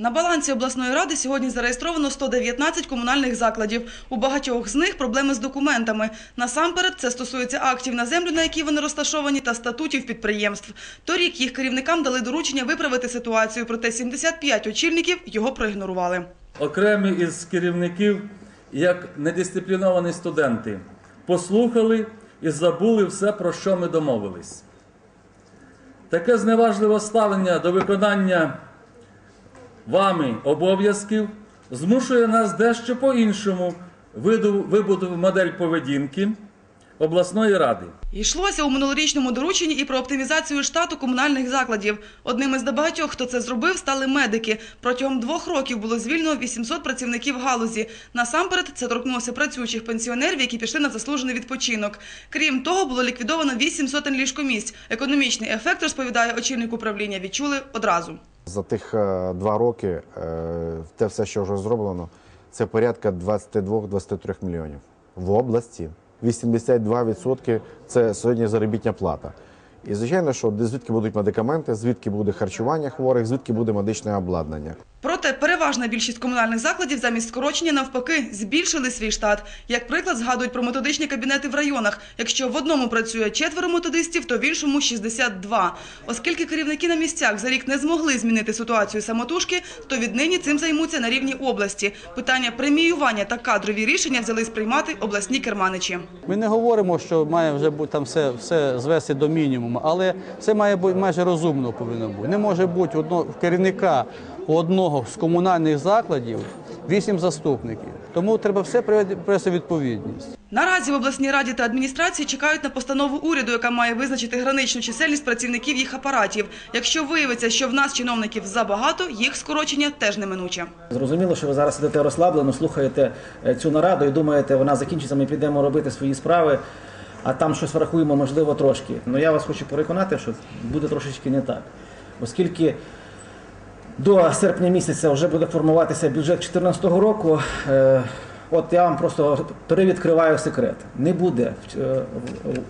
На балансі обласної ради сьогодні зареєстровано 119 комунальних закладів. У багатьох з них проблеми з документами. Насамперед, це стосується актів на землю, на якій вони розташовані, та статутів підприємств. Торік їх керівникам дали доручення виправити ситуацію, проте 75 очільників його проігнорували. окремі із керівників, як недисципліновані студенти, послухали і забули все, про що ми домовились. Таке зневажливе ставлення до виконання вами обов'язків змушує нас дещо по-іншому вибудувати модель поведінки обласної ради. Йшлося у минулорічному дорученні і про оптимізацію штату комунальних закладів. Одним із небагатьох, хто це зробив, стали медики. Протягом двох років було звільнено 800 працівників галузі. Насамперед, це торкнулося працюючих пенсіонерів, які пішли на заслужений відпочинок. Крім того, було ліквідовано 8 сотень ліжкомісць. Економічний ефект, розповідає очільник управління, відчули одразу. За тих е, два роки е, те все, що вже зроблено, це порядка 22-23 мільйонів в області. 82% – це сьогодні заробітня плата. І звичайно, що звідки будуть медикаменти, звідки буде харчування хворих, звідки буде медичне обладнання. Проте переважна більшість комунальних закладів замість скорочення навпаки збільшили свій штат. Як приклад згадують про методичні кабінети в районах. Якщо в одному працює четверо методистів, то в іншому 62. Оскільки керівники на місцях за рік не змогли змінити ситуацію самотужки, то віднині цим займуться на рівні області. Питання преміювання та кадрові рішення взялись приймати обласні керманичі. Ми не говоримо, що має вже бути там все, все звести до мінімуму, але це має бути майже розумно повинно бути. Не може бути одно, в керівника у одного з комунальних закладів вісім заступників. Тому треба все привести відповідність. Наразі в обласній раді та адміністрації чекають на постанову уряду, яка має визначити граничну чисельність працівників їх апаратів. Якщо виявиться, що в нас чиновників забагато, їх скорочення теж неминуче. Зрозуміло, що ви зараз сидите розслаблено, слухаєте е, цю нараду і думаєте, вона закінчиться, ми підемо робити свої справи, а там щось врахуємо, можливо, трошки. Ну я вас хочу переконати, що буде трошечки не так. Оскільки до серпня місяця вже буде формуватися бюджет 2014 року. От я вам просто перевідкриваю секрет. Не буде е,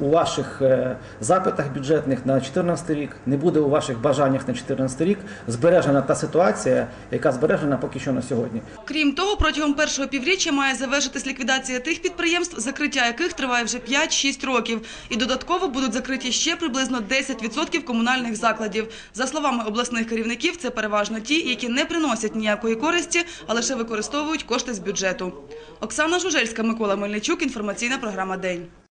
у ваших е, запитах бюджетних на 2014 рік, не буде у ваших бажаннях на 2014 рік збережена та ситуація, яка збережена поки що на сьогодні. Крім того, протягом першого півріччя має завершитись ліквідація тих підприємств, закриття яких триває вже 5-6 років. І додатково будуть закриті ще приблизно 10% комунальних закладів. За словами обласних керівників, це переважно ті, які не приносять ніякої користі, а лише використовують кошти з бюджету. Оксана Жужельська, Микола Мельничук, інформаційна програма День.